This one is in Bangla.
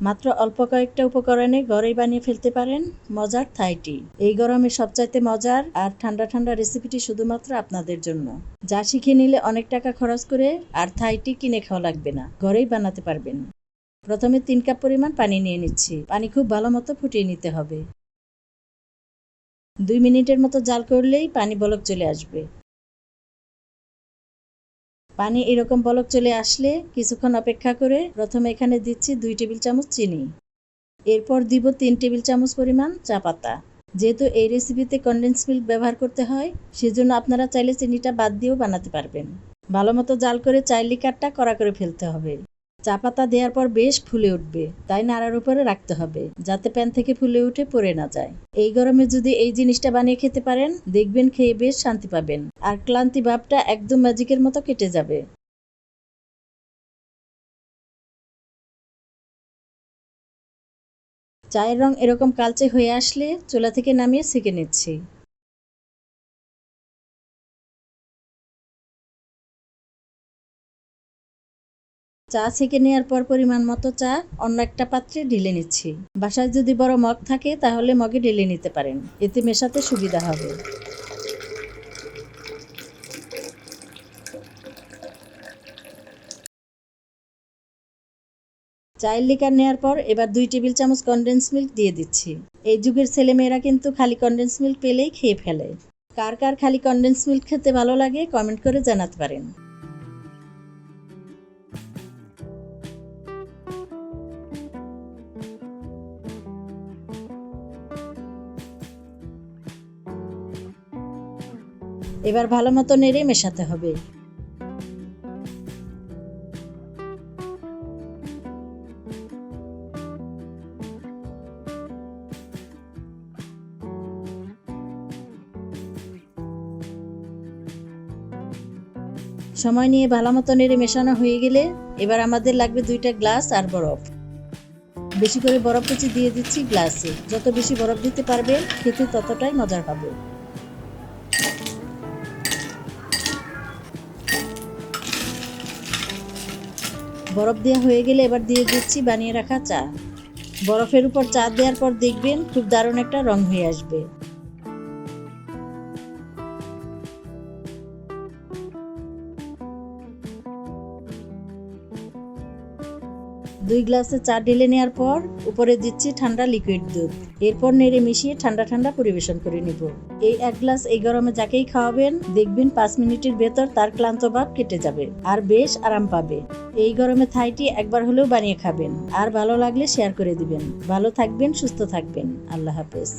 মাত্র অল্প কয়েকটা উপকরণে ঘরেই বানিয়ে ফেলতে পারেন মজার থাইটি। এই গরমে সবচাইতে মজার আর ঠান্ডা ঠান্ডা রেসিপিটি শুধুমাত্র আপনাদের জন্য। যা শিখে নিলে অনেক টাকা খরচ করে আর থাইটি কিনে খাওয়া লাগবে না। ঘরেই বানাতে পারবেন। প্রথমে তিন কাপ পরিমাণ পানি নিয়ে নিচ্ছি। পানি খুব ভালো মতো ফুটিয়ে নিতে হবে। দুই মিনিটের মতো জাল করলেই পানি বলক চলে আসবে। পানি এরকম বলক চলে আসলে কিছুক্ষণ অপেক্ষা করে প্রথমে এখানে দিচ্ছি দুই টেবিল চামচ চিনি। এরপর দিব তিন টেবিল চামচ পরিমাণ চা পাতা। যেহেতু এই রেসিপিতে কনডেন্স মিল্ক ব্যবহার করতে হয়, সেজন্য আপনারা চাইলে চিনিটা বাদ দিয়েও বানাতে পারবেন। ভালো মতো জাল করে চাইলি কাঠটা কড়া করে ফেলতে হবে। চা পাতা দেওয়ার পর বেশ ফুলে উঠবে, তাই নাড়ার উপরে রাখতে হবে, যাতে প্যান থেকে ফুলে উঠে পড়ে না যায়। এই গরমে যদি এই জিনিসটা বানিয়ে খেতে পারেন, দেখবেন খেয়ে বেশ শান্তি পাবেন, আর ক্লান্তি ভাবটা একদম ম্যাজিকের মতো কেটে যাবে। চায়ের রং এরকম কালচে হয়ে আসলে চুলা থেকে নামিয়ে সেঁকে নিচ্ছি। চা ছেঁকে নেওয়ার পর পরিমাণ মতো চা, অন্য একটা পাত্রে ঢেলে নিচ্ছি। বাসায় যদি বড় মগ থাকে, তাহলে মগে ঢেলে নিতে পারেন। এতে মেশাতে সুবিধা হবে। চায়ের লিকার নেওয়ার পর এবার দুই টেবিল চামচ কনডেন্স মিল্ক দিয়ে দিচ্ছি। এই যুগের ছেলেমেয়েরা কিন্তু খালি কনডেন্স মিল্ক পেলেই খেয়ে ফেলে। কার কার খালি কনডেন্স মিল্ক খেতে ভালো লাগে কমেন্ট করে জানাতে পারেন। এবার ভালো মতো নেড়ে মেশাতে হবে। সময় নিয়ে ভালো মতো নেড়ে মেশানো হয়ে গেলে এবার আমাদের লাগবে দুইটা গ্লাস আর বরফ। বেশি করে বরফ কুচি দিয়ে দিচ্ছি গ্লাসে। যত বেশি বরফ দিতে পারবে, খেতে ততটাই মজার হবে বরফ দেওয়া হয়ে গেলে এবার দিয়ে দিচ্ছি বানিয়ে রাখা চা। বরফের উপর চা দেওয়ার পর দেখবেন খুব দারুণ একটা রং হয়ে আসবে। দুই গ্লাসে চা ঢেলে নেওয়ার পর উপরে দিচ্ছি ঠান্ডা লিকুইড দুধ। এরপর নেড়ে মিশিয়ে ঠান্ডা ঠান্ডা পরিবেশন করে নিব। এই এক গ্লাস এই গরমে যাকেই খাওয়াবেন, দেখবেন পাঁচ মিনিটের ভেতর তার ক্লান্ত ভাব কেটে যাবে আর বেশ আরাম পাবে। এই গরমে থাইটি একবার হলেও বানিয়ে খাবেন। আর ভালো লাগলে শেয়ার করে দিবেন। ভালো থাকবেন, সুস্থ থাকবেন। আল্লাহ হাফেজ।